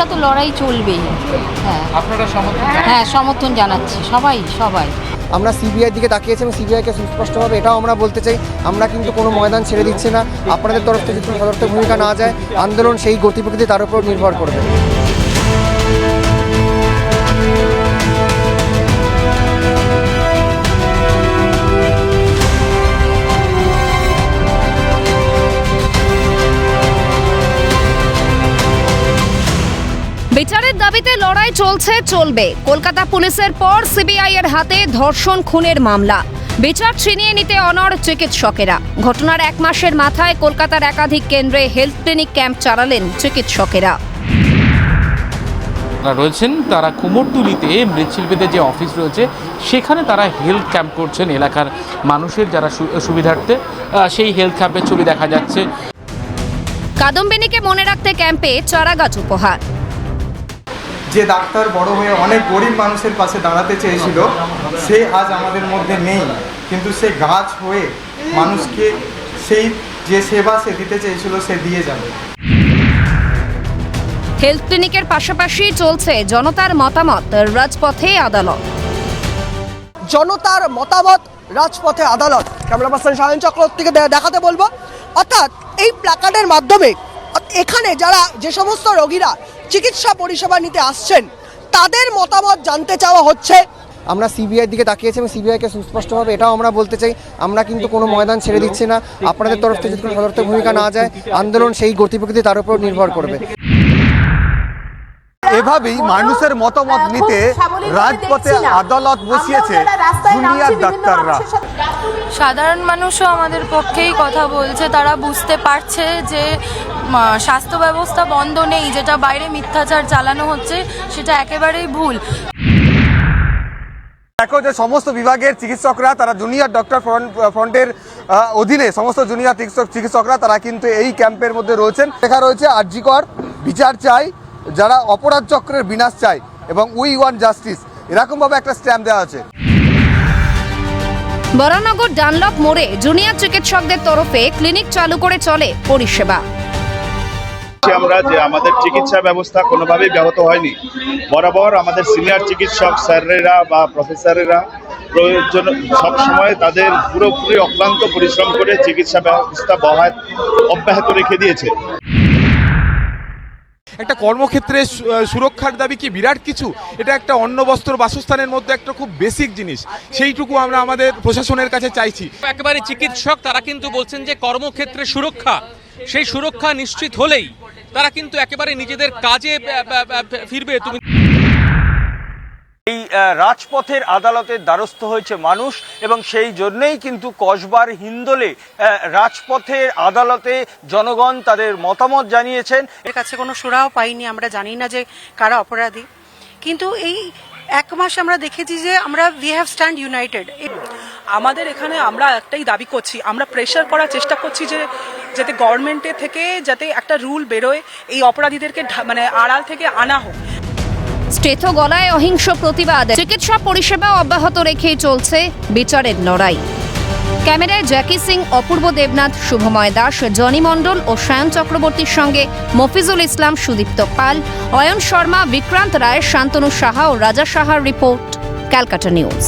এটা তো লড়াই চলবেই। হ্যাঁ। আপনারা সমর্থন হ্যাঁ সমর্থন জানাচ্ছি সবাই সবাই। আমরা সিবিআই দিকে তাকিয়েছি এবং সিবিআইকে সুস্পষ্টভাবে এটাও আমরা বলতে চাই আমরা কিন্তু কোনো ময়দান ছেড়ে দিচ্ছি না। আপনাদের তরফ থেকে যদি সদর্থ ভূমিকা না যায় আন্দোলন সেই গতিপ্রকৃতি তার উপর নির্ভর করবে। বিচারের দাবিতে লড়াই চলছে চলবে। কলকাতা পুলিশের পর সিবিআই এর হাতে ধর্ষণ খুনের মামলা। বিচার ছিনিয়ে নিতে অনর চিকিৎসকেরা। ঘটনার এক মাসের মাথায় কলকাতার একাধিক কেন্দ্রে হেলথ ক্লিনিক ক্যাম্প চালালেন চিকিৎসকেরা। যারা রয়েছেন তারা কুমোরটুলিতে মৃৎশিল্পীদের যে অফিস রয়েছে সেখানে তারা হেলথ ক্যাম্প করছেন এলাকার মানুষের যারা সুবিধার্থে। সেই হেলথ ক্যাম্পের ছবি দেখা যাচ্ছে। কাদম্বিনীকে মনে রাখতে ক্যাম্পে চারাগাছ উপহার। যে ডাক্তার বড় হয়ে অনেক গরিব মানুষের পাশে দাঁড়াতে চেয়েছিল সে আজ আমাদের মধ্যে নেই। কিন্তু সে গাছ হয়ে মানুষকে সেই যে সেবা সে দিতে চেয়েছিল সে দিয়ে যাবে। হেলথ ক্লিনিকের পাশাপাশি চলছে জনতার মতামত রাজপথে আদালত। জনতার মতামত রাজপথে আদালত। ক্যামেরা পার্সন সায়ন চক্রবর্তীকে দেখাতে বলব। অর্থাৎ এই প্ল্যাকার্ডের মাধ্যমে এখানে যারা যে সমস্ত রোগীরা চিকিৎসা পরিষেবা নিতে আসছেন, তাদের মতামত জানতে চাওয়া হচ্ছে। আমরা সিবিআই দিকে তাকিয়েছি এবং সিবিআইকে সুস্পষ্টভাবে এটাও আমরা বলতে চাই, আমরা কিন্তু কোনো ময়দান ছেড়ে দিচ্ছি না। আপনাদের তরফ থেকে যদি কোনো সদর্থক ভূমিকা না যায়, আন্দোলন সেই গতিপ্রকৃতি তার উপর নির্ভর করবে। এভাবেই মানুষের মতামত নিতে রাজপথে আদালত বসিয়েছে জুনিয়র ডাক্তাররা। সাধারণ মানুষও আমাদের পক্ষেই কথা বলছে তারা বুঝতে পারছে যে স্বাস্থ্য ব্যবস্থা বন্ধ নেই যেটা বাইরে মিথ্যাচার চালানো হচ্ছে সেটা একেবারেই ভুল। দেখো যে সমস্ত বিভাগের চিকিৎসকরা তারা জুনিয়র ডক্টর ফ্রন্ট ফ্রন্টের অধীনে সমস্ত জুনিয়র চিকিৎসক চিকিৎসকরা তারা কিন্তু এই ক্যাম্পের মধ্যে রয়েছেন। লেখা রয়েছে আরজিকর বিচার চাই যারা অপরাধ চক্রের বিনাশ চায় এবং উই ওয়ান জাস্টিস এরকমভাবে একটা স্ট্যাম্প দেওয়া আছে। বরানগর ডানলপ মোড়ে জুনিয়র চিকিৎসকদের তরফে ক্লিনিক চালু করে চলে পরিষেবা। আমরা যে আমাদের চিকিৎসা ব্যবস্থা কোনোভাবেই ব্যাহত হয়নি। বরাবর আমাদের সিনিয়র চিকিৎসক স্যারেরা বা প্রফেসরেরা প্রয়োজন সবসময় তাদের পুরোপুরি অক্লান্ত পরিশ্রম করে চিকিৎসা ব্যবস্থা বহায় অব্যাহত রেখে দিয়েছে। একটা কর্মক্ষেত্রে সুরক্ষার দাবি কি বিরাট কিছু? এটা একটা অন্ন বস্ত্র বাসস্থানের মধ্যে একটা খুব বেসিক জিনিস। সেইটুকু আমরা আমাদের প্রশাসনের কাছে চাইছি। একেবারে চিকিৎসক, তারা কিন্তু বলছেন যে কর্মক্ষেত্রে সুরক্ষা। সেই সুরক্ষা নিশ্চিত হলেই তারা কিন্তু একেবারে নিজেদের কাজে ফিরবে। তুমি এই রাজপথের আদালতের দ্বারস্থ হয়েছে মানুষ এবং সেই জন্যই কিন্তু কসবার হিন্দোলে রাজপথের আদালতে জনগণ তাদের মতামত জানিয়েছেন। এর কাছে কোনো সুরাও পাইনি আমরা জানি না যে কারা অপরাধী। কিন্তু এই এক মাস আমরা দেখেছি যে আমরা উই হ্যাভ স্ট্যান্ড ইউনাইটেড আমাদের এখানে আমরা একটাই দাবি করছি আমরা প্রেশার করার চেষ্টা করছি যে যাতে গভর্নমেন্টের থেকে যাতে একটা রুল বেরোয় এই অপরাধীদেরকে মানে আড়াল থেকে আনা হোক। স্টেথ গলায় অহিংস প্রতিবাদ। চিকিৎসা পরিষেবা অব্যাহত রেখেই চলছে বিচারের লড়াই। ক্যামেরায় জ্যাকি সিং, অপূর্ব দেবনাথ, শুভময় দাস, জনি মণ্ডল ও সায়ন চক্রবর্তীর সঙ্গে মফিজুল ইসলাম, সুদীপ্ত পাল, অয়ন শর্মা, বিক্রান্ত রায়, শান্তনু সাহা ও রাজা সাহার রিপোর্ট, ক্যালকাটা নিউজ।